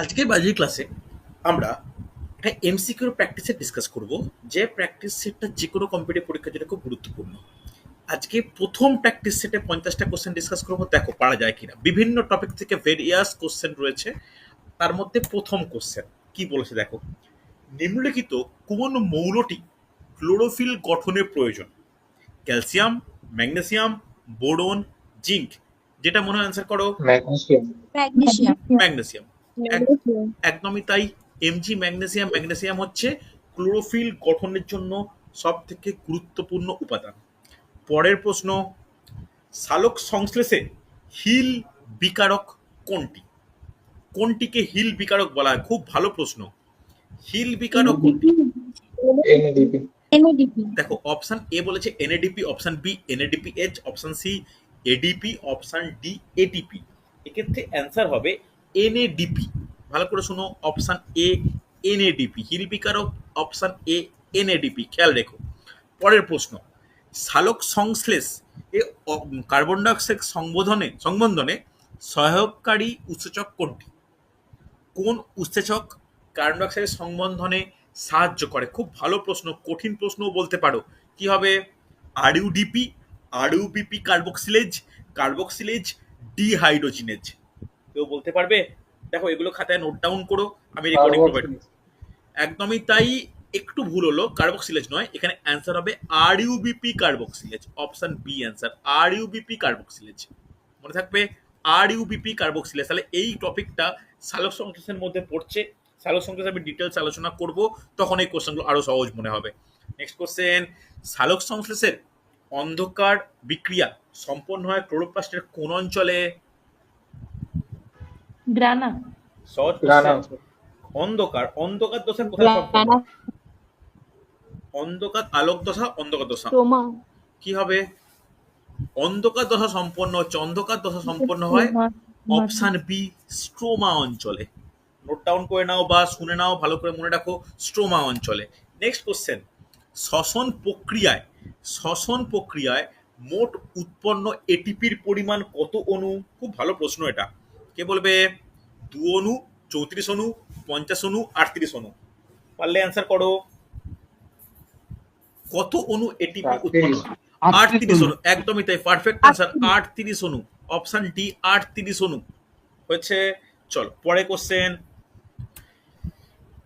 আজকে বায়োলজি ক্লাসে আমরা একটা এমসিকিউর প্র্যাকটিসে ডিসকাস করব যে প্র্যাকটিস সেটটা যে কোনো কম্পিটিভ পরীক্ষার জন্য খুব গুরুত্বপূর্ণ। আজকে প্রথম প্র্যাকটিস সেটে পঞ্চাশটা কোশ্চেন ডিসকাস করব দেখো পারা যায় কিনা। বিভিন্ন টপিক থেকে ভেরিয়াস কোশ্চেন রয়েছে তার মধ্যে প্রথম কোশ্চেন কি বলেছে দেখো নিম্নলিখিত কোন মৌলটি ক্লোরোফিল গঠনের প্রয়োজন? ক্যালসিয়াম ম্যাগনেসিয়াম বোরন জিঙ্ক যেটা মনে হয় অ্যান্সার করো? ম্যাগনেসিয়াম ম্যাগনেসিয়াম ম্যাগনেসিয়াম একদমই তাই এমজি ম্যাগনেসিয়াম ম্যাগনেসিয়াম হচ্ছে ক্লোরোফিল গঠনের জন্য সব থেকে গুরুত্বপূর্ণ উপাদান। পরের প্রশ্ন সালোক সংশ্লেষে হিল বিকারক কোনটি? কোনটিকে হিল বিকারক বলা হয়? খুব ভালো প্রশ্ন। হিল বিকারক কোনটি? দেখো অপশন এ বলেছে NADP option B NADP H option C ADP option D ATP এক্ষেত্রে অ্যান্সার হবে এনএডিপি ভালো করে শোনো অপশান এ এনএডিপি হিল বিকারক অপশন এ এনএডিপি খেয়াল রেখো। পরের প্রশ্ন সালোক সংশ্লেষ এ কার্বন ডাইঅক্সাইড সংবোধনে সংবন্ধনে সহায়ককারী উৎসেচক কোনটি? কোন উৎসেচক কার্বন ডাইঅক্সাইডের সংবন্ধনে সাহায্য করে? খুব ভালো প্রশ্ন, কঠিন প্রশ্নও বলতে পারো। কি হবে? RUDP RUPP carboxylase carboxylase dehydrogenase কেউ বলতে পারবে দেখো এগুলো খাতায় নোট ডাউন করো আমি রেকর্ডিং প্রোভাইড একদমই তাই একটু ভুল হলো কার্বক্সিলেজ নয় এখানে অ্যান্সার হবে RuBP carboxylase option B answer RuBP carboxylase মনে থাকবে আর ইউবিপি কার্বক্সিলেজ তাহলে এই টপিকটা সালোক সংশ্লেষের মধ্যে পড়ছে সালোক সংশ্লেষ আমি ডিটেলস আলোচনা করব তখন এই কোশ্চেনগুলো আরও সহজ মনে হবে। নেক্সট কোশ্চেন সালোক সংশ্লেষের অন্ধকার বিক্রিয়া সম্পন্ন হয় ক্লোরোপ্লাস্টের কোন অঞ্চলে? গ্রানা সহজ অন্ধকার অন্ধকার দশা কোথায় অন্ধকার আলোক দশা অন্ধকার দশা। কি হবে? অন্ধকার দশা সম্পন্ন হচ্ছে অন্ধকার দশা সম্পন্ন হয় অপশন বি স্ট্রোমা অঞ্চলে। নোট ডাউন করে নাও বা শুনে নাও ভালো করে মনে রাখো স্ট্রোমা অঞ্চলে। নেক্সট কোশ্চেন শ্বসন প্রক্রিয়ায় শ্বসন প্রক্রিয়ায় মোট উৎপন্ন এটিপির পরিমাণ কত অণু খুব ভালো প্রশ্ন এটা। কে বলবে? দু অণু চৌত্রিশ অনু পঞ্চাশ অণু আটত্রিশ অণু পারলে অ্যান্সার করো। কত অণু এটিপি উৎপন্ন হয়? আটত্রিশ। অণু একদমই তাই পারফেক্ট অ্যান্সার আটত্রিশ। অণু অপশন ডি আটত্রিশ অণু হয়েছে? চল পরে কোশ্চেন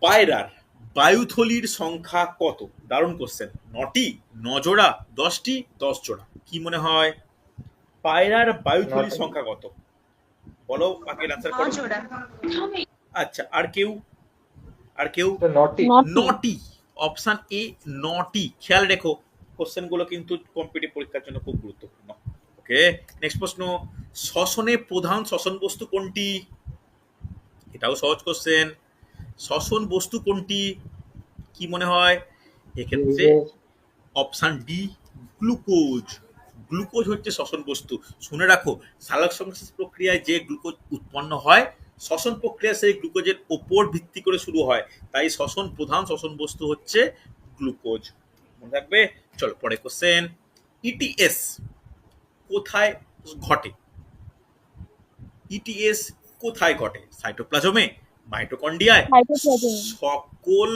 পায়রার বায়ুথলির সংখ্যা কত? দারুণ কোশ্চেন নটি নজোড়া দশটি দশ জোড়া। কি মনে হয়? পায়রার বায়ুথলির সংখ্যা কত? বলো বাকি অ্যান্সার করো। আচ্ছা আর কেউ? আর কেউ? নটি নটি অপশন এ নটি খেয়াল রেখো কোশ্চেনগুলো কিন্তু কম্পিটিভ পরীক্ষার জন্য খুব গুরুত্বপূর্ণ। ওকে নেক্সট প্রশ্ন শ্বসনে প্রধান শ্বসন বস্তু কোনটি? এটাও সহজ কোশ্চেন শ্বসন বস্তু কোনটি? কি মনে হয়? এক্ষেত্রে অপশন ডি গ্লুকোজ গ্লুকোজ হচ্ছে শ্বসন বস্তু। শুনে রাখো সালোক সংশ্লেষ প্রক্রিয়ায় যে গ্লুকোজ উৎপন্ন হয় শ্বসন প্রক্রিয়া সেই গ্লুকোজের ওপর ভিত্তি করে শুরু হয়। তাই শ্বসন প্রধান শ্বসন বস্তু হচ্ছে গ্লুকোজ। মনে রাখবে? চলো পরে কোশ্চেন ইটিএস কোথায় ঘটে? ইটিএস কোথায় ঘটে? সাইটোপ্লাজমে মাইটোকন্ডিয়ায় সকল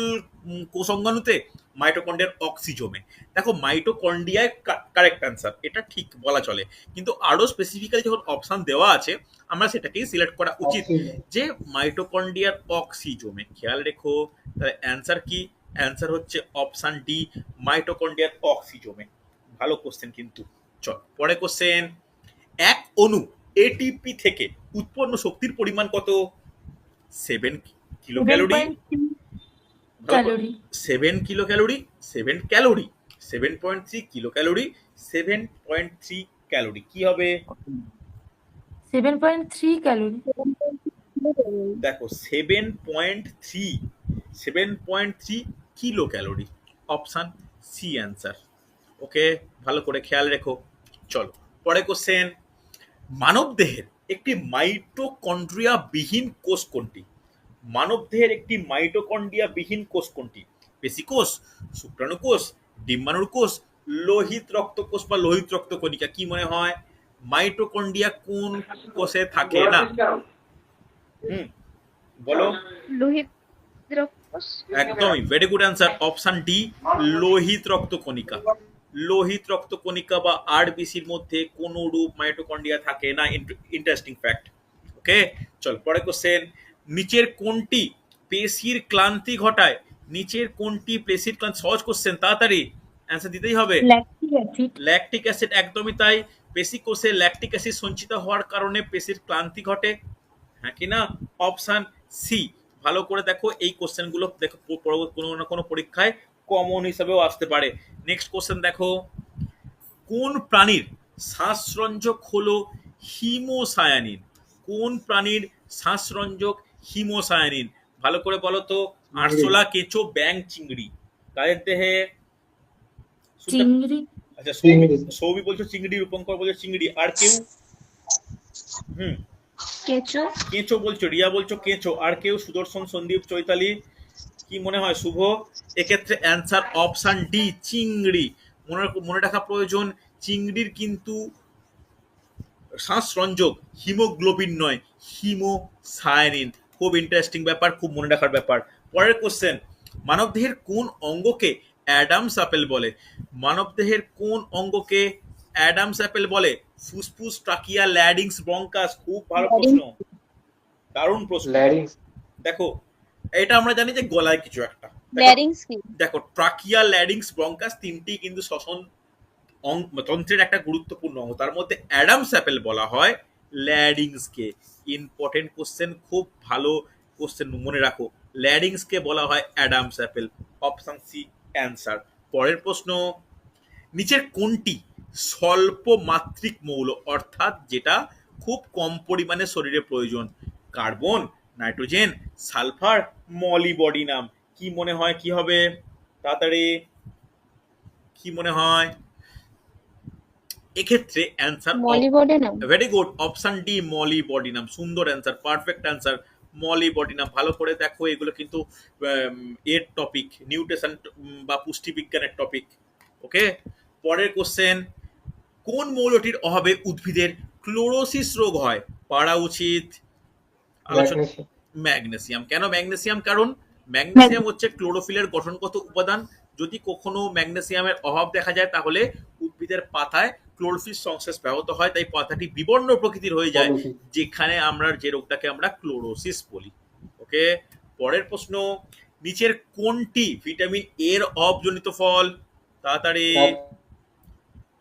উম, কোষাঙ্গাণুতে? মাইটোকন্ড্রিয়ার অক্সিজোমে দেখো মাইটোকন্ড্রিয়ায় কারেক্ট অ্যান্সার এটা ঠিক বলা চলে। কিন্তু আরও স্পেসিফিক্যালি যখন অপশন দেওয়া আছে আমরা সেটাকেই সিলেক্ট করা উচিত যে মাইটোকন্ড্রিয়ার অক্সিজোমে খেয়াল রেখো তাহলে অ্যান্সার কি? অ্যান্সার হচ্ছে অপশন ডি মাইটোকন্ড্রিয়ার অক্সিজোমে ভালো কোশ্চেন কিন্তু। চল পরে কোশ্চেন এক অণু এটিপি থেকে উৎপন্ন শক্তির পরিমাণ কত? Seven kilo calorie calorie. Seven kilo calorie seven calorie seven point three kilo calorie seven point three calorie. কি হবে? Seven point three calorie. দেখো seven point three seven point three kilo calorie option C answer okay ভালো করে খেয়াল রেখো। চলো পরে question মানব দেহের একটি মাইটোকন্ড্রিয়া বিহীন কোষ কোনটি? মানব দেহের একটি মাইটোকন্ড্রিয়া বিহীন কোষ কোনটি? পেশি কোষ শুক্রাণু কোষ ডিম্বাণুর কোষ লোহিত রক্তকোষ বা লোহিত রক্তকণিকা কি মনে হয়? মাইটোকন্ড্রিয়া কোন কোষে থাকে না? হুম বলো। লোহিত একদমই very good answer option D লোহিত রক্তকণিকা লোহিত রক্তকণিকা বা আরবিসির মধ্যে কোনো রূপ মাইটোকন্ড্রিয়া থাকে না? ইন্টারেস্টিং ফ্যাক্ট ওকে চল পরে কোশ্চেন নিচের কোনটি পেশির ক্লান্তি ঘটায়? নিচের কোনটি পেশির ক্লান্তি? সহজ কোশ্চেন তাড়াতাড়ি অ্যান্সার দিতেই হবে। ল্যাকটিক অ্যাসিড ল্যাকটিক অ্যাসিড একদমই তাই। পেশি কোষে ল্যাকটিক অ্যাসিড সঞ্চিত হওয়ার কারণে পেশির ক্লান্তি ঘটে। হ্যাঁ কি না? অপশন সি ভালো করে দেখো এই কোশ্চেনগুলো দেখো পরবর্তী কোনো না কোনো পরীক্ষায় কমন হিসাবেও আসতে পারে। নেক্সট কোশ্চেন দেখো। কোন প্রাণীর শ্বাসরঞ্জক হলো হিমোসায়ানিন? কোন প্রাণীর শ্বাসরঞ্জক হিমোসায়ানিন। ভালো করে বলো তো আরশোলা কেঁচো ব্যাং চিংড়ি। তাদের দেহে চিংড়ি। আচ্ছা সৌমি বলছো চিংড়ি রূপঙ্কর বলছো চিংড়ি আর কেউ? হুম। কেঁচো। কেঁচো বলছো রিয়া বলছো কেঁচো আর কেউ? সুদর্শন সন্দীপ চৈতালি। কি মনে হয় শুভ? এক্ষেত্রে অ্যান্সার অপশন ডি চিংড়ি। মনে মনে রাখা প্রয়োজন চিংড়ির কিন্তু শ্বাসরঞ্জক হিমোগ্লোবিন নয় হিমোসায়ানিন। খুব ইন্টারেস্টিং ব্যাপার খুব মনে রাখার ব্যাপার। পরের কোশ্চেন মানবদেহের কোন অঙ্গকে অ্যাডামস অ্যাপেল বলে? মানবদেহের কোন অঙ্গকে অ্যাডামস অ্যাপেল বলে? ফুসফুস ট্রাকিয়া ল্যাডিংস ব্রঙ্কাস খুব ভালো প্রশ্ন। দারুণ প্রশ্ন। ল্যারিংস। দেখো এটা আমরা জানি যে গলায় কিছু একটা। দেখো, কি? দেখো ট্রাকিয়া ল্যাডিংস ব্রঙ্কাস তিনটি কিন্তু শ্বসন তন্ত্রের একটা গুরুত্বপূর্ণ অঙ্গ। তার মধ্যে অ্যাডামস অ্যাপেল বলা হয় ল্যাডিংসকে ইম্পর্টেন্ট কোশ্চেন খুব ভালো কোশ্চেন মনে রাখো। ল্যাডিংসকে বলা হয় Adam's apple option C answer পরের প্রশ্ন, নিচের কোনটি স্বল্প মাত্রিক মৌল, অর্থাৎ যেটা খুব কম পরিমাণে শরীরে প্রয়োজন? কার্বন, নাইট্রোজেন, সালফার মলিবডিনাম কি মনে হয় কি হবে? তাড়াতাড়ি। কি মনে হয়? এক্ষেত্রে answer molybdenum very good option D molybdenum সুন্দর answer perfect answer molybdenum ভালো করে দেখো এগুলো কিন্তু এর টপিক নিউট্রিশন বা পুষ্টিবিজ্ঞানের টপিক ওকে পরের কোশ্চেন কোন মৌলটির অভাবে উদ্ভিদের ক্লোরোসিস রোগ হয়? পারা উচিত। আলোচনা ম্যাগনেসিয়াম। কেন ম্যাগনেসিয়াম? কারণ ম্যাগনেসিয়াম হচ্ছে ক্লোরোফিলের গঠনগত উপাদান। যদি কখনো ম্যাগনেসিয়ামের অভাব দেখা যায় তাহলে উদ্ভিদের পাতায় ক্লোরোফিল সংশ্লেষ ব্যাহত হয় তাই পাতাটি বিবর্ণ প্রকৃতির হয়ে যায় যেখানে আমরা যে রোগটাকে আমরা ক্লোরোসিস বলি। ওকে? পরের প্রশ্ন নিচের কোনটি ভিটামিন এর অভাবজনিত ফল? তাড়াতাড়ি।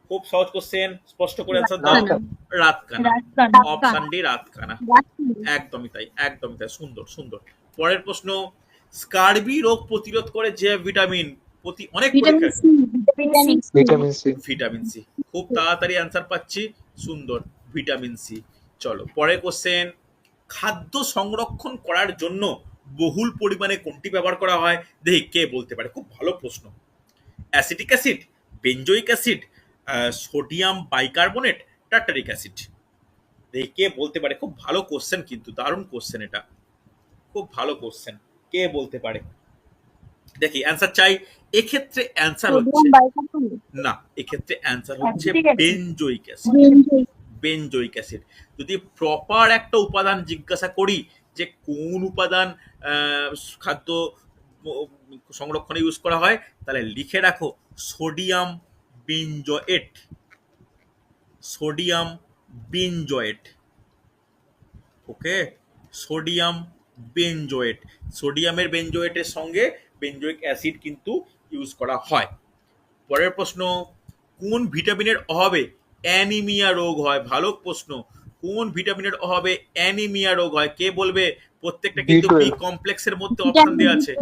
খুব সহজ কোশ্চেন স্পষ্ট করে অ্যান্সার দাও। রাতকানা। অপশন ডি রাতকানা। একদমই তাই একদমই তাই। সুন্দর সুন্দর। পরের প্রশ্ন স্কারবি রোগ প্রতিরোধ করে যে ভিটামিন? প্রতি অনেক ভিটামিন পরীক্ষায়। C vitamin C vitamin C vitamin C খুব তাড়াতাড়ি অ্যান্সার পাচ্ছি। সুন্দর। ভিটামিন সি চলো পরের কোশ্চেন খাদ্য সংরক্ষণ করার জন্য বহুল পরিমাণে কোনটি ব্যবহার করা হয়? দেখি কে বলতে পারে। খুব ভালো প্রশ্ন। Acetic acid benzoic acid sodium bicarbonate tartaric acid দেখি কে বলতে পারে। খুব ভালো কোশ্চেন কিন্তু দারুণ কোশ্চেন এটা। খুব ভালো কোশ্চেন কে বলতে পারে? দেখি অ্যান্সার চাই? এক্ষেত্রে অ্যান্সার হচ্ছে না এক্ষেত্রে অ্যান্সার হচ্ছে. বেনজোইক অ্যাসিড বেনজোইক অ্যাসিড যদি প্রপার একটা উপাদান জিজ্ঞাসা করি যে কোন উপাদান খাদ্য সংরক্ষণে ইউজ করা হয় তাহলে লিখে রাখো sodium benzoate sodium benzoate okay sodium benzoate সোডিয়ামের বেনজোয়েটের সঙ্গে বেনজোইক অ্যাসিড কিন্তু ইউজ করা হয়। পরের প্রশ্ন কোন ভিটামিনের অভাবে অ্যানিমিয়া রোগ হয়? ভালো প্রশ্ন। কোন ভিটামিনের অভাবে অ্যানিমিয়া রোগ হয়? কে বলবে? প্রত্যেকটা কিন্তু বি B12 কমপ্লেক্সের মধ্যে অপশন দেওয়া আছে।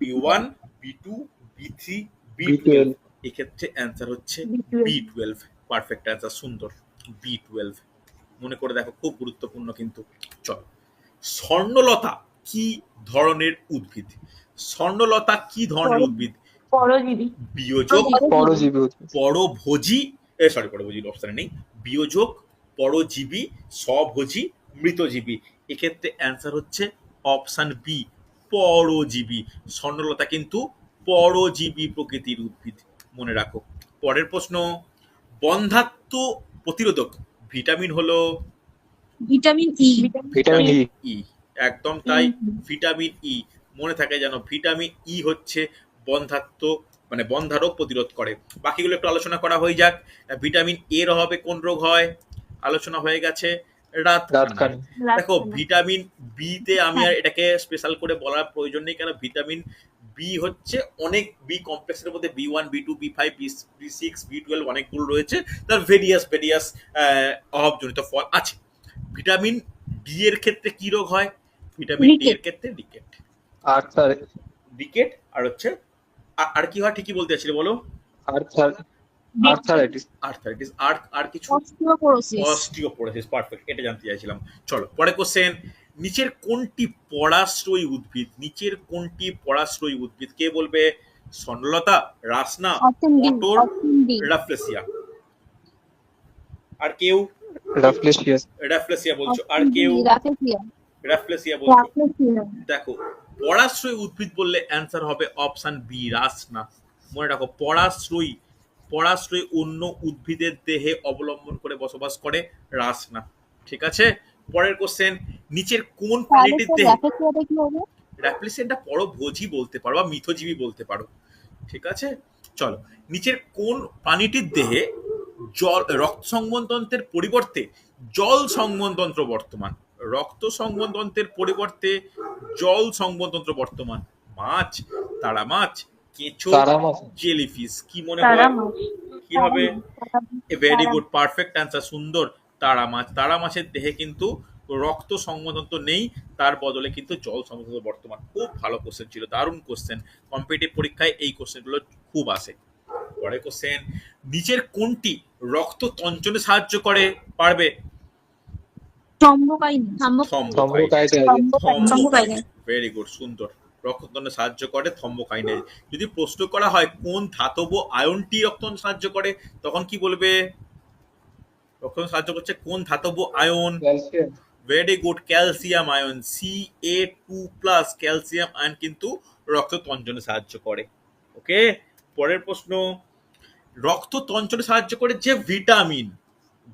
B one B two B three B B12 twelve এক্ষেত্রে অ্যান্সার হচ্ছে বি টুয়েলভ পারফেক্ট অ্যান্সার সুন্দর। বি টুয়েলভ মনে করে দেখো খুব গুরুত্বপূর্ণ কিন্তু। চল। স্বর্ণলতা। কি ধরনের উদ্ভিদ? স্বর্ণলতা কি ধরনের উদ্ভিদ? বিয়োজক উদ্ভিদ। পরভোজী সরি পরভোজী অবস্থানে নেই। বিয়োজক পরজীবী স্বভোজী মৃতজীবী। এক্ষেত্রে অ্যান্সার হচ্ছে অপশন বি পরজীবী। স্বর্ণলতা কিন্তু পরজীবী প্রকৃতির উদ্ভিদ। মনে রাখো। পরের প্রশ্ন বন্ধাত্ম প্রতিরোধক ভিটামিন হলো? ভিটামিন ই ভিটামিন ই ই একদম তাই ভিটামিন ই। মনে থাকে যেন ভিটামিন ই হচ্ছে বন্ধাত্ম মানে বন্ধা রোগ প্রতিরোধ করে। বাকিগুলো একটু আলোচনা করা হয়ে যাক। ভিটামিন এর অভাবে কোন রোগ হয়? আলোচনা হয়ে গেছে রাত দেখো ভিটামিন বি তে আমি আর এটাকে স্পেশাল করে বলার প্রয়োজন নেই কেন ভিটামিন বি হচ্ছে অনেক বি কমপ্লেক্সের মধ্যে B one B two B five B six B twelve অনেকগুলো রয়েছে। তার ভেরিয়াস ভেরিয়াস অভাবজনিত ফল আছে। ভিটামিন ডি এর ক্ষেত্রে কি রোগ হয়? ভিটামিন ডি এর ক্ষেত্রে রিকেট আর্থার রিকেট আর হচ্ছে আর- আর কি হয় ঠিকই বলতে চাচ্ছিলে বলো? আর্থার আর্থারাইটিস আর্থারাইটিস আর আর কিছু অস্টিওপোরোসিস অস্টিওপোরোসিস পারফেক্ট এটা জানতে চাইছিলাম। চলো পরে কোশ্চেন নিচের কোনটি পরাশ্রয়ী উদ্ভিদ? নিচের কোনটি পরাশ্রয়ী উদ্ভিদ? কে বলবে? সনলতা রাসনা মটর রাফলেসিয়া। আর কেউ? রাফলেসিয়া বলছো। আর কেউ? রাফলেসিয়া বলছো। দেখো পরাশ্রয়ী উদ্ভিদ বললে অ্যান্সার হবে অপশন বি রাসনা। মনে রাখো পরাশ্রয়ী পরাশ্রয়ী অন্য উদ্ভিদের দেহে অবলম্বন করে বসবাস করে রাসনা। ঠিক আছে? পরের কোশ্চেন নিচের কোন প্রাণীটির দেহে হবে। পরভোজী বলতে পারো বা মিথজীবী বলতে পারো। ঠিক আছে? চলো নিচের কোন প্রাণীটির দেহে জল রক্ত সংবহনতন্ত্রের পরিবর্তে জল সংবহনতন্ত্র বর্তমান? রক্ত সংবহনতন্ত্রের পরিবর্তে জল সংবহনতন্ত্র বর্তমান। মাছ তারা মাছ কেঁচো জেলিফিশ কি মনে হয়? কি হবে? ভেরি গুড পারফেক্ট অ্যান্সার সুন্দর তারা মাছ তারা মাছের দেহে কিন্তু রক্ত সংবদন্ত নেই তার বদলে কিন্তু জল সংবদন্ত বর্তমান। খুব ভালো কোশ্চেন ছিল দারুণ কোশ্চেন কম্পিটিভ পরীক্ষায় এই কোশ্চেনগুলো খুব আসে। পরে কোশ্চেন নিচের কোনটি রক্ত তঞ্চনে সাহায্য করে পারবে? ভেরি গুড সুন্দর। রক্ততন্ত্রে সাহায্য করে থম্বকাইনে। যদি প্রশ্ন করা হয় কোন ধাতব আয়নটি রক্ততন্ত্রে সাহায্য করে তখন কি বলবে? রক্ততন্ত্রে সাহায্য করছে কোন ধাতব ion? Very good calcium ion. C A two plus calcium ion কিন্তু রক্ত তঞ্চনে সাহায্য করে। ওকে পরের প্রশ্ন। রক্ত তঞ্চনে সাহায্য করে যে ভিটামিন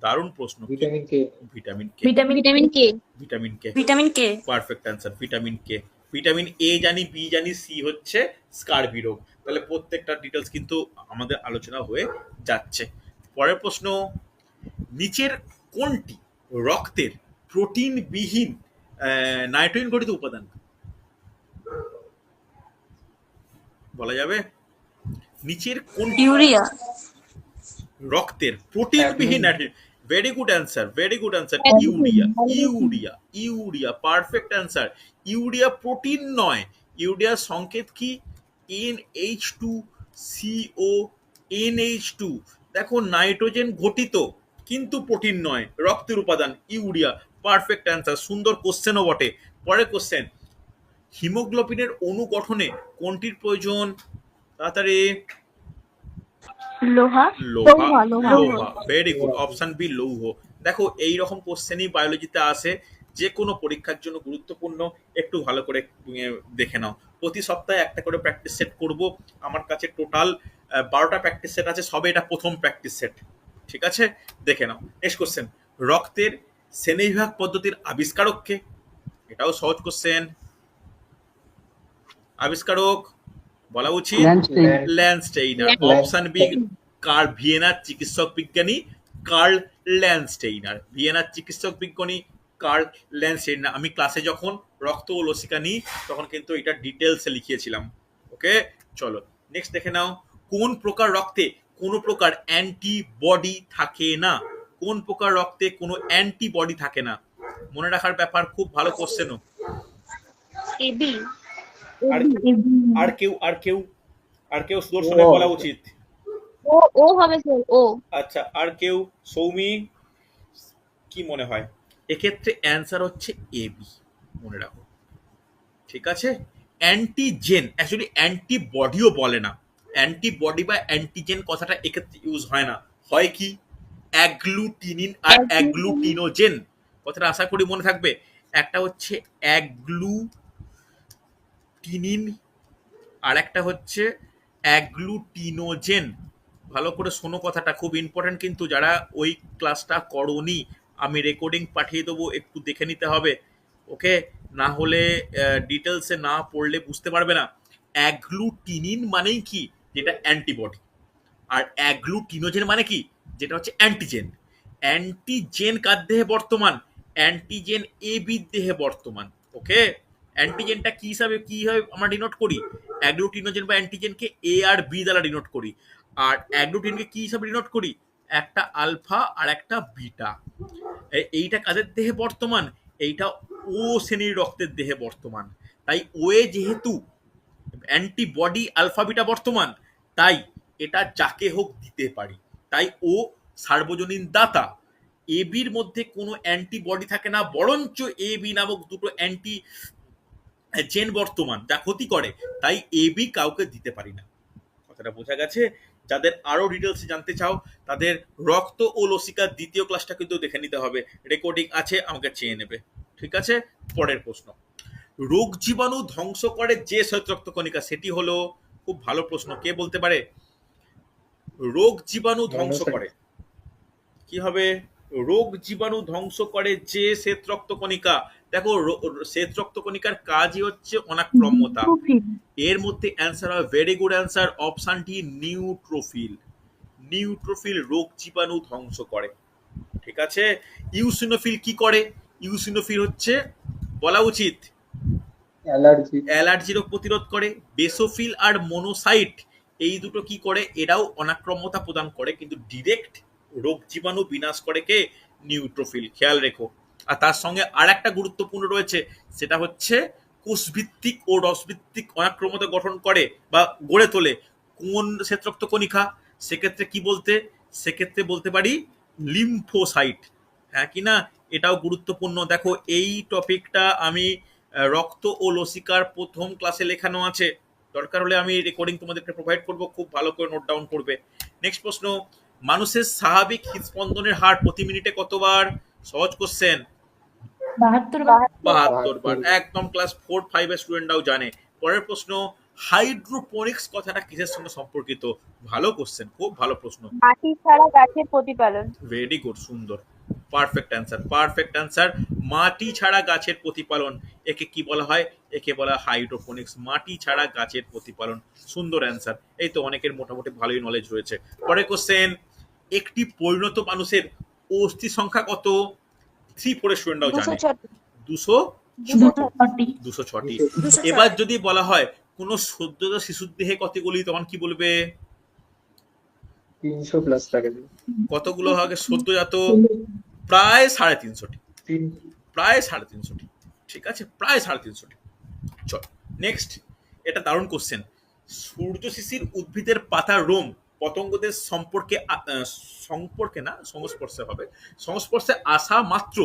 দারুণ প্রশ্ন। Vitamin K? Vitamin K? Vitamin vitamin K? Vitamin K? Vitamin K? Perfect answer vitamin K. Vitamin A জানি বি জানি সি হচ্ছে স্কারবি রোগ। তাহলে প্রত্যেকটা ডিটেলস কিন্তু আমাদের আলোচনা হয়ে যাচ্ছে। পরের প্রশ্ন নিচের কোনটি রক্তের প্রোটিন প্রোটিনবিহীন নাইট্রোজেন গঠিত উপাদান? বলা যাবে? নিচের কোনটি ইউরিয়া। রক্তের প্রোটিনবিহীন nitrogen very good answer very good answer urea urea urea perfect answer urea protein নয়। ইউরিয়ার সংকেত কি? N H two C O N H two দেখো নাইট্রোজেন ঘটিত কিন্তু প্রোটিন নয় রক্তের উপাদান ইউরিয়া পারফেক্ট অ্যান্সার সুন্দর কোশ্চেনও বটে। পরের কোশ্চেন হিমোগ্লোবিনের অণু গঠনে কোনটির প্রয়োজন? তাড়াতাড়ি। লোহা? ভেরি গুড অপশন বি লৌহ। দেখো এই রকম কোশ্চেনই বায়োলজিতে আসে যে কোনো পরীক্ষার জন্য গুরুত্বপূর্ণ একটু ভালো করে দেখে নাও। প্রতি সপ্তাহে একটা করে প্র্যাকটিস সেট করব আমার কাছে টোটাল বারোটা প্র্যাকটিস সেট আছে সবে এটা প্রথম প্র্যাকটিস সেট ঠিক আছে? দেখে নাও। নেক্সট কোশ্চেন রক্তের শ্রেণীবিভাগ পদ্ধতির আবিষ্কারককে এটাও সহজ কোশ্চেন আবিষ্কারক বলা উচিত ল্যান্ডস্টেইনার অপশন বি কার ভিয়েনার চিকিৎসক বিজ্ঞানী কার্ল ল্যান্ডস্টেইনার ভিয়েনার চিকিৎসক বিজ্ঞানী কার্ল ল্যান্ডস্টেইনার আমি ক্লাসে যখন রক্ত ও লসিকা নিই তখন কিন্তু এটা ডিটেলসে লিখিয়েছিলাম। ওকে চলো নেক্সট দেখে নাও। কোন প্রকার রক্তে কোনো প্রকার অ্যান্টিবডি থাকে না? কোন প্রকার রক্তে কোনো অ্যান্টিবডি থাকে না? মনে রাখার ব্যাপার খুব ভালো কোশ্চেনও এবি আর আর কেউ আর কেউ আর কেউ সুদর্শনে বলা উচিত। ও ও হবে স্যার ও। আচ্ছা আর কেউ সৌমি কি মনে হয়? এক্ষেত্রে অ্যান্সার হচ্ছে এ বি মনে রাখো। ঠিক আছে? অ্যান্টিজেন অ্যাকচুয়ালি অ্যান্টিবডিও বলে না। অ্যান্টিবডি বা অ্যান্টিজেন কথাটা এক্ষেত্রে ইউজ হয় না। হয় কি? অ্যাগ্লুটিনিন আর অ্যাগ্লুটিনোজেন কথাটা আশা করি মনে থাকবে। একটা হচ্ছে অ্যাগ্লুটিনিন আর একটা হচ্ছে অ্যাগ্লুটিনোজেন। ভালো করে শোনো কথাটা, খুব ইম্পর্টেন্ট কিন্তু যারা ওই ক্লাসটা করনি, আমি রেকর্ডিং পাঠিয়ে দেবো, একটু দেখে নিতে হবে, ওকে? না হলে ডিটেলসে না পড়লে বুঝতে পারবে না। অ্যাগ্লুটিনিন মানেই কি? যেটা অ্যান্টিবডি আর অ্যাগ্লুটিনোজেন মানে কি? যেটা হচ্ছে অ্যান্টিজেন অ্যান্টিজেন কার দেহে বর্তমান? অ্যান্টিজেন এ বি দেহে বর্তমান, ওকে? অ্যান্টিজেনটা কি হিসাবে, কি ভাবে আমরা ডিনোট করি? অ্যাগ্লুটিনোজেন বা অ্যান্টিজেনকে এ আর বি দ্বারা ডিনোট করি। আর অ্যাগ্লুটিনকে কি হিসাবে ডিনোট করি? একটা আলফা আর একটা বিটা এইটা কাদের দেহে বর্তমান? এইটা ও শ্রেণির রক্তের দেহে বর্তমান। তাই ওয়ে যেহেতু অ্যান্টিবডি আলফা বিটা বর্তমান, তাই এটা যাকে হোক দিতে পারি। তাই ও সার্বজনীন দাতা। এবির মধ্যে কোনো অ্যান্টিবডি থাকে না, বরঞ্চ এ বি নামক দুটো অ্যান্টি জেন বর্তমান যা ক্ষতি করে তাই এ বি কাউকে দিতে পারি না। কথাটা বোঝা গেছে। যাদের আরও ডিটেলস জানতে চাও তাদের রক্ত ও লসিকার দ্বিতীয় ক্লাসটা কিন্তু দেখে নিতে হবে। রেকর্ডিং আছে আমাকে চেয়ে নেবে। ঠিক আছে? পরের প্রশ্ন। রোগ জীবাণু ধ্বংস করে যে শ্বেত রক্তকণিকা সেটি হলো খুব ভালো প্রশ্ন কে বলতে পারে? রোগ জীবাণু ধ্বংস করে। কি হবে? রোগ জীবাণু ধ্বংস করে যে শ্বেত রক্তকণিকা দেখো শ্বেত রক্তকণিকার কাজই হচ্ছে অনাক্রম্যতা। এর মধ্যে অ্যান্সার হবে ভেরি গুড অ্যান্সার অপশনটি নিউট্রোফিল নিউট্রোফিল রোগ জীবাণু ধ্বংস করে। ঠিক আছে? ইউসিনোফিল কি করে? ইউসিনোফিল হচ্ছে বলা উচিত অ্যালার্জি অ্যালার্জি রোগ প্রতিরোধ করে। বেসোফিল আর মোনোসাইট এই দুটো কি করে? এরাও অনাক্রম্যতা প্রদান করে কিন্তু ডিরেক্ট রোগ জীবাণু বিনাশ করে কে? নিউট্রোফিল খেয়াল রেখো। আর তার সঙ্গে আর একটা গুরুত্বপূর্ণ রয়েছে, সেটা হচ্ছে কোষভিত্তিক ও রসভিত্তিক অনাক্রমতা গঠন করে বা গড়ে তোলে। কোন শ্বেতরক্ত কণিকা? সেক্ষেত্রে কি বলতে? সেক্ষেত্রে বলতে পারি লিম্ফোসাইট। হ্যাঁ কি না? এটাও গুরুত্বপূর্ণ। দেখো, এই টপিকটা আমি রক্ত ও লসিকার প্রথম ক্লাসে লেখানো আছে। দরকার হলে আমি রেকর্ডিং তোমাদেরকে প্রোভাইড করব, খুব ভালো করে নোট ডাউন করবে। নেক্সট প্রশ্ন, মানুষের স্বাভাবিক হৃদস্পন্দনের হার প্রতি মিনিটে কতবার? সহজ কোশ্চেন বাহাত্তর বাহাত্তর বার। একদম ক্লাস ফোর ফাইভের স্টুডেন্টরাও জানে। পরের প্রশ্ন হাইড্রোপনিক্স কথাটা কিসের সঙ্গে সম্পর্কিত? ভালো কোশ্চেন খুব ভালো প্রশ্ন। মাটি ছাড়া গাছের প্রতিপালন। ভেরি গুড সুন্দর। পারফেক্ট অ্যান্সার পারফেক্ট অ্যান্সার মাটি ছাড়া গাছের প্রতিপালন একে কি বলা হয়? একে বলা হয় হাইড্রোপনিক্স মাটি ছাড়া গাছের প্রতিপালন সুন্দর অ্যান্সার এই তো অনেকের মোটামুটি ভালোই নলেজ রয়েছে। পরে কোশ্চেন একটি পরিণত মানুষের অস্থি সংখ্যা কত? থ্রি ফোরের স্টুডেন্টরাও জানে। দুশো দুশো ছটি এবার যদি বলা হয় কোন সদ্যজাত শিশুর দেহে কতগুলি তখন কি বলবে? তিনশো প্লাস থাকে কতগুলো হবে সদ্যজাত? প্রায় সাড়ে তিনশোটি। প্রায় সাড়ে তিনশোটি। ঠিক আছে? প্রায় সাড়ে তিনশোটি। চল নেক্সট এটা দারুণ কোশ্চেন সূর্য শিশির উদ্ভিদের পাতার রোম পতঙ্গদের সম্পর্কে সম্পর্কে না সংস্পর্শে হবে। সংস্পর্শে আসা মাত্র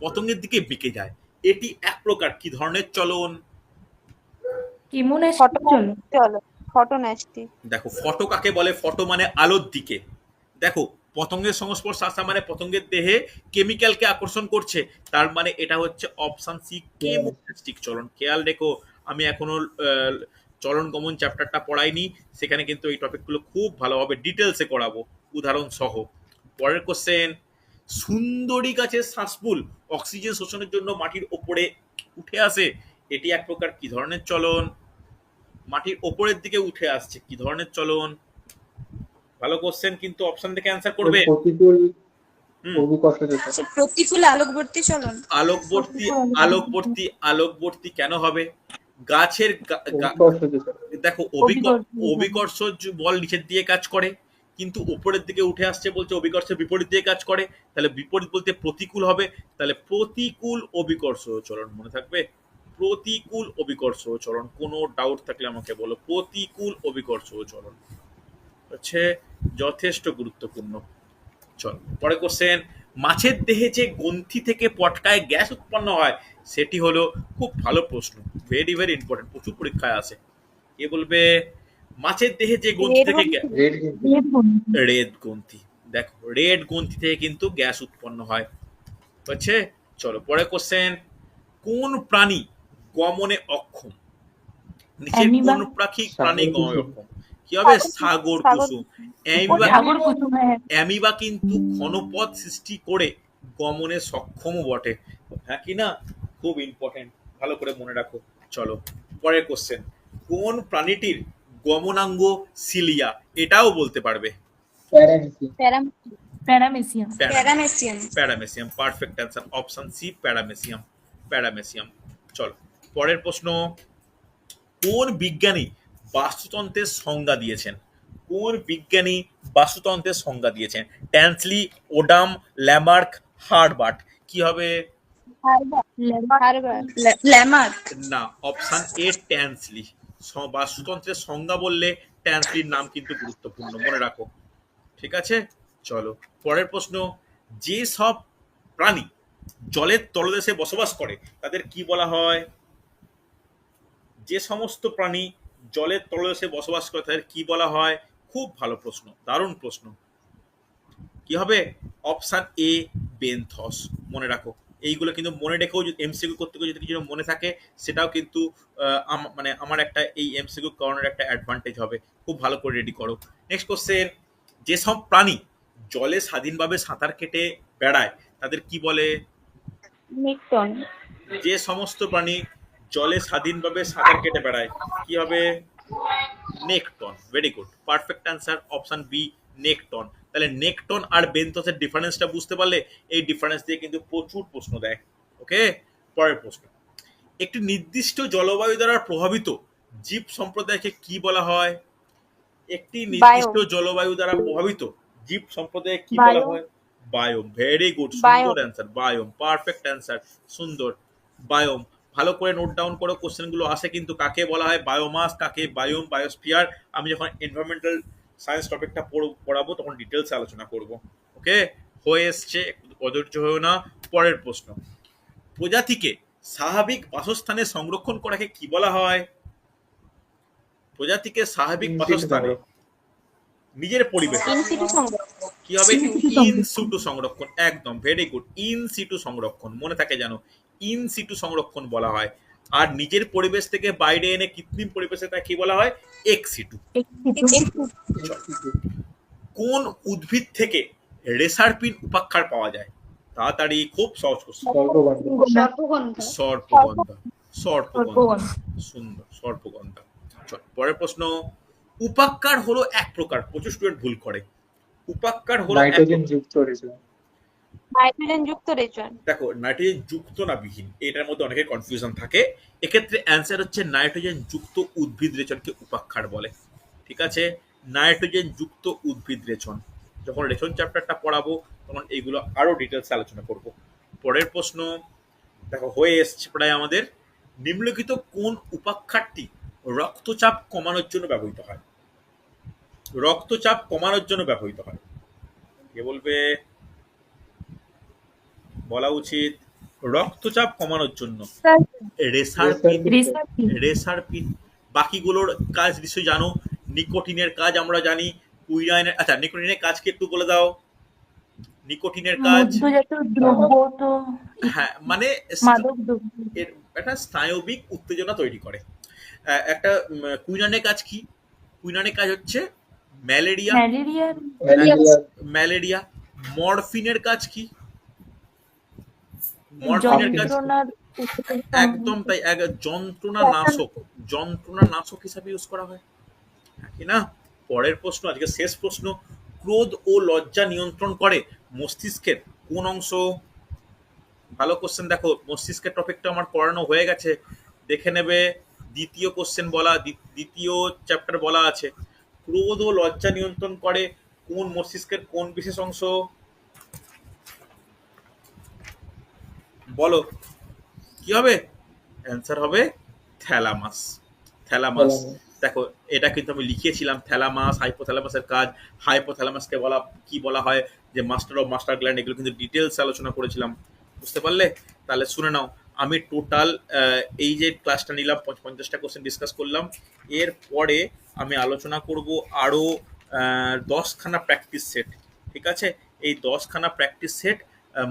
পতঙ্গের দিকে বেঁকে যায়। এটি এক প্রকার কি ধরনের চলন? দেখো ফটো কাকে বলে? ফটো মানে আলোর দিকে। দেখো পতঙ্গের সংস্পর্শ আসা মানে পতঙ্গের দেহে কেমিক্যালকে আকর্ষণ করছে। তার মানে এটা হচ্ছে অপশন সি কেমোস্টিক চলন। খেয়াল রেখো আমি এখনও আহ, চলন গমন চ্যাপ্টারটা পড়াইনি সেখানে কিন্তু এই টপিকগুলো খুব ভালোভাবে ডিটেলসে করাবো উদাহরণ সহ। পরের কোশ্চেন সুন্দরী গাছের শ্বাসমূল অক্সিজেন শোষণের জন্য মাটির ওপরে উঠে আসে এটি এক প্রকার কি ধরনের চলন? মাটির ওপরের দিকে উঠে আসছে কি ধরনের চলন? ভালো কোশ্চেন কিন্তু অপশন থেকে অ্যান্সার করবে। হুম। প্রতিকূল আলোকবর্তী চলন। আলোকবর্তী আলোকবর্তী আলোকবর্তী কেন হবে? গাছের অভিকর্ষ দেখো অভিকর অভিকর্ষ। অভিকর্ষ বল নিচের দিয়ে কাজ করে কিন্তু উপরের দিকে উঠে আসছে বলছে অভিকর্ষের বিপরীত দিয়ে কাজ করে তাহলে বিপরীত বলতে প্রতিকূল হবে তাহলে প্রতিকূল অভিকর্ষ চলন মনে থাকবে? প্রতিকূল অভিকর্ষ চলন কোনো ডাউট থাকলে আমাকে বলো প্রতিকূল অভিকর্ষ চলন। হচ্ছে যথেষ্ট গুরুত্বপূর্ণ। চল পরে কোশ্চেন মাছের দেহে যে গ্রন্থি থেকে পটকায় গ্যাস উৎপন্ন হয় সেটি হলো খুব ভালো প্রশ্ন। ভেরি ভেরি ইম্পর্টেন্ট প্রচুর পরীক্ষায় আসে কে বলবে? মাছের দেহে যে গ্রন্থি থেকে রেড গ্রন্থি। দেখো রেড গ্রন্থি থেকে কিন্তু গ্যাস উৎপন্ন হয়। হচ্ছে চলো পরে কোশ্চেন কোন প্রাণী গমনে অক্ষম? নিচের অ্যামিবা? কোন প্রাণী প্রাণী সাগর গমনে অক্ষম? কি হবে? সাগর- কুসুম। অ্যামিবা সাগর কুসুম। হ্যাঁ। অ্যামিবা কিন্তু ঘনপথ সৃষ্টি করে গমনে সক্ষমও বটে। হ্যাঁ কি না? খুব ইম্পর্টেন্ট ভালো করে মনে রাখো। চলো পরের কোশ্চেন কোন প্রাণীটির গমনাঙ্গ সিলিয়া এটাও বলতে পারবে। Paramecium paramecium paramecium paramecium perfect answer option C paramecium paramecium চলো পরের প্রশ্ন। কোন বিজ্ঞানী বাস্তুতন্ত্রের সংজ্ঞা দিয়েছেন? কোন বিজ্ঞানী বাস্তুতন্ত্রের সংজ্ঞা দিয়েছেন? ট্যান্সলি ওডাম ল্যামার্ক হার্বার্ট কি হবে? না অপশন এ ট্যান্সলি বাস্তুতন্ত্রের সংজ্ঞা বললে ট্যান্সলির নাম কিন্তু গুরুত্বপূর্ণ মনে রাখো। ঠিক আছে? চলো পরের প্রশ্ন। যে সব প্রাণী জলের তলদেশে বসবাস করে তাদের কি বলা হয়? যে সমস্ত প্রাণী জলের তলদেশে বসবাস করে তাদের কি বলা হয়? খুব ভালো প্রশ্ন দারুণ প্রশ্ন। কি হবে? অপশান এ বেনথস মনে রাখো। এইগুলো কিন্তু মনে রেখেও এমসিকিউ করতে গিয়ে যদি কিছু মনে থাকে সেটাও কিন্তু মানে আমার একটা এই এমসিকিউ করানোর একটা অ্যাডভান্টেজ হবে। খুব ভালো করে রেডি করো। নেক্সট কোশ্চেন যেসব প্রাণী জলে স্বাধীনভাবে সাঁতার কেটে বেড়ায় তাদের কি বলে? নিকটন যে সমস্ত প্রাণী জলে স্বাধীনভাবে সাঁতার কেটে বেড়ায় কি হবে? Nekton very good perfect answer option B nekton তাহলে নেকটন আর বেনথসের ডিফারেন্সটা বুঝতে পারলে এই ডিফারেন্স দিয়ে কিন্তু প্রচুর প্রশ্ন দেয়। ওকে? পরের প্রশ্ন। একটি নির্দিষ্ট জলবায়ু দ্বারা প্রভাবিত জীব সম্প্রদায়কে কি বলা হয়? একটি নির্দিষ্ট জলবায়ু দ্বারা প্রভাবিত জীব সম্প্রদায় কি বলা হয়? বায়োম ভেরি গুড সুন্দর অ্যান্সার বায়োম পারফেক্ট অ্যান্সার সুন্দর। বায়োম ভালো করে নোট ডাউন করো কোশ্চেনগুলো আসে কিন্তু কাকে বলা হয়? বায়োমাস কাকে? বায়োম বায়োস্ফিয়ার আমি যখন এনভায়রনমেন্টাল সায়েন্স টপিকটা পড়াবো তখন ডিটেলসে আলোচনা করব। ওকে হয়ে এসছে অধৈর্য হয়েও না পরের প্রশ্ন। প্রজাতিকে স্বাভাবিক বাসস্থানে সংরক্ষণ করাকে কি বলা হয়? প্রজাতিকে স্বাভাবিক বাসস্থানে নিজের পরিবেশ। কি হবে? ইন সিটু সংরক্ষণ। একদম ভেরি গুড ইন সিটু সংরক্ষণ। মনে থাকে জানো ইন সিটু সংরক্ষণ বলা হয়। আর নিজের পরিবেশ থেকে বাইরে এনে কৃত্রিম পরিবেশে তাকে কি বলা হয়? এক্স সিটু কোন উদ্ভিদ থেকে রেসারপিন উপাক্ষার পাওয়া যায়? তাড়াতাড়ি খুব সহজ কোশ্চেন সর্বগন্ধ সর্পগন্ধা। সর্পগন্ধা। সর্পগন্ধা। সুন্দর সর্পগন্ধা। পরের প্রশ্ন। উপাক্কার হলো এক প্রকার। প্রচুর স্টুডেন্ট ভুল করে। উপাক্কার হলো নাইট্রোজেন যুক্ত রেচন নাইট্রোজেন যুক্ত রেচন। দেখো নাইট্রোজেন যুক্ত না বিহীন, এটার মধ্যে অনেকের কনফিউশন থাকে। এক্ষেত্রে অ্যান্সার হচ্ছে নাইট্রোজেন যুক্ত উদ্ভিদ রেচনকে উপাক্ষার বলে। ঠিক আছে? নাইট্রোজেন যুক্ত উদ্ভিদ রেচন। যখন রেচন চ্যাপ্টারটা পড়াবো, তখন এইগুলো আরও ডিটেলস আলোচনা করব। পরের প্রশ্ন, দেখো, হয়ে এসছে প্রায় আমাদের। নিম্নলিখিত কোন উপাক্ষারটি রক্তচাপ কমানোর জন্য ব্যবহৃত হয়? রক্তচাপ কমানোর জন্য ব্যবহৃত হয়। কে বলবে? বলা উচিত রক্তচাপ কমানোর জন্য। রেসারপিন রেসারপিন রেসারপিন বাকিগুলোর কাজ নিশ্চয়ই জানো। নিকোটিনের কাজ আমরা জানি। কুইনাইনের আচ্ছা নিকোটিনের কাজ কি একটু বলে দাও। নিকোটিনের কাজ হ্যাঁ মানে একটা স্নায়বিক উত্তেজনা তৈরি করে। আহ, একটা কুইনানের কাজ কি? কুইনানের কাজ হচ্ছে ম্যালেরিয়া ম্যালেরিয়া ম্যালেরিয়া। মরফিনের কাজ কি? একদম তাই এক যন্ত্রণা নাশক যন্ত্রণা নাশক হিসাবে ইউজ করা হয়। হ্যাঁ কি না? পরের প্রশ্ন আজকে শেষ প্রশ্ন ক্রোধ ও লজ্জা নিয়ন্ত্রণ করে মস্তিষ্কের কোন অংশ? ভালো কোশ্চেন দেখো মস্তিষ্কের টপিকটা আমার পড়ানো হয়ে গেছে। দেখে নেবে দ্বিতীয় কোশ্চেন বলা দ্বিতীয় চ্যাপ্টার বলা আছে। ক্রোধ ও লজ্জা নিয়ন্ত্রণ করে কোন মস্তিষ্কের কোন বিশেষ অংশ? বলো কি হবে? অ্যান্সার হবে থ্যালামাস থ্যালামাস দেখো এটা কিন্তু আমি লিখিয়েছিলাম থ্যালামাস হাইপোথ্যালামাসের কাজ। হাইপোথ্যালামাসকে বলা কি বলা হয়? যে মাস্টার অফ মাস্টার গ্ল্যান্ড এগুলো কিন্তু ডিটেলস আলোচনা করেছিলাম। বুঝতে পারলে? তাহলে শুনে নাও আমি টোটাল এই যে ক্লাসটা নিলাম পঞ্চাশটা কোশ্চেন ডিসকাস করলাম। এর পরে আমি আলোচনা করব আরও দশখানা প্র্যাকটিস সেট ঠিক আছে? এই দশখানা প্র্যাকটিস সেট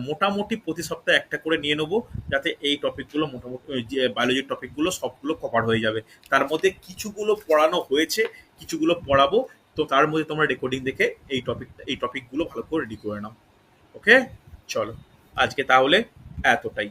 মোটামুটি প্রতি সপ্তাহে একটা করে নিয়ে নেব, যাতে এই টপিকগুলো মোটামুটি যে বায়োলজির টপিকগুলো সবগুলো কভার হয়ে যাবে। তার মধ্যে কিছুগুলো পড়ানো হয়েছে, কিছুগুলো পড়াবো, তো তার মধ্যে তোমরা রেকর্ডিং দেখে এই টপিক এই টপিকগুলো ভালো করে রেডি করে নাও। ওকে চলো, আজকে তাহলে এতটাই।